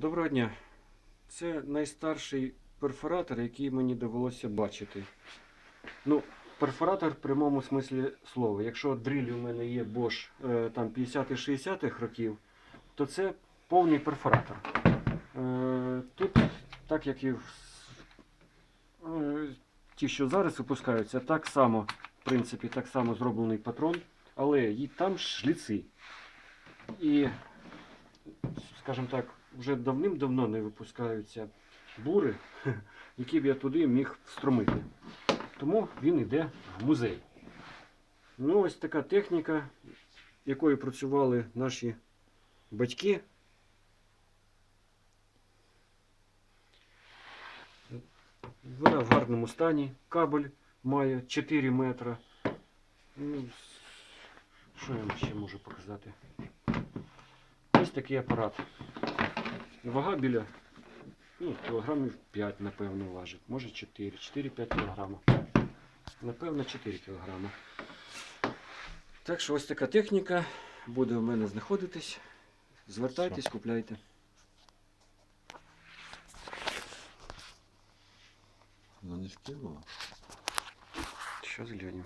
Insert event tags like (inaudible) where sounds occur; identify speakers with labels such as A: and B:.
A: Доброго дня. Це найстарший перфоратор, який мені довелося бачити. Ну, перфоратор в прямому смислі слова. Якщо дриль у мене є Bosch е, там 50-60-х років, то це повний перфоратор. Е, тут, так як і е, ті, що зараз випускаються, так само, в принципі, так само зроблений патрон, але там шліци. І скажімо так, вже давним-давно не випускаються бури, (laughs) які б я туди міг встромити. Тому він йде в музей. Ну, ось така техніка, якою працювали наші батьки. Вона в гарному стані. Кабель має 4 метри. Ну, що я вам ще можу показати? Ось такий апарат. Вага біля ну, кілограмів 5, напевно, важить. Може 4, 4-5 кілограма. Напевно, 4 кілограма. Так що ось така техніка буде у мене знаходитись. Звертайтесь, купляйте.
B: Вона не скинула.
A: Що з глянем.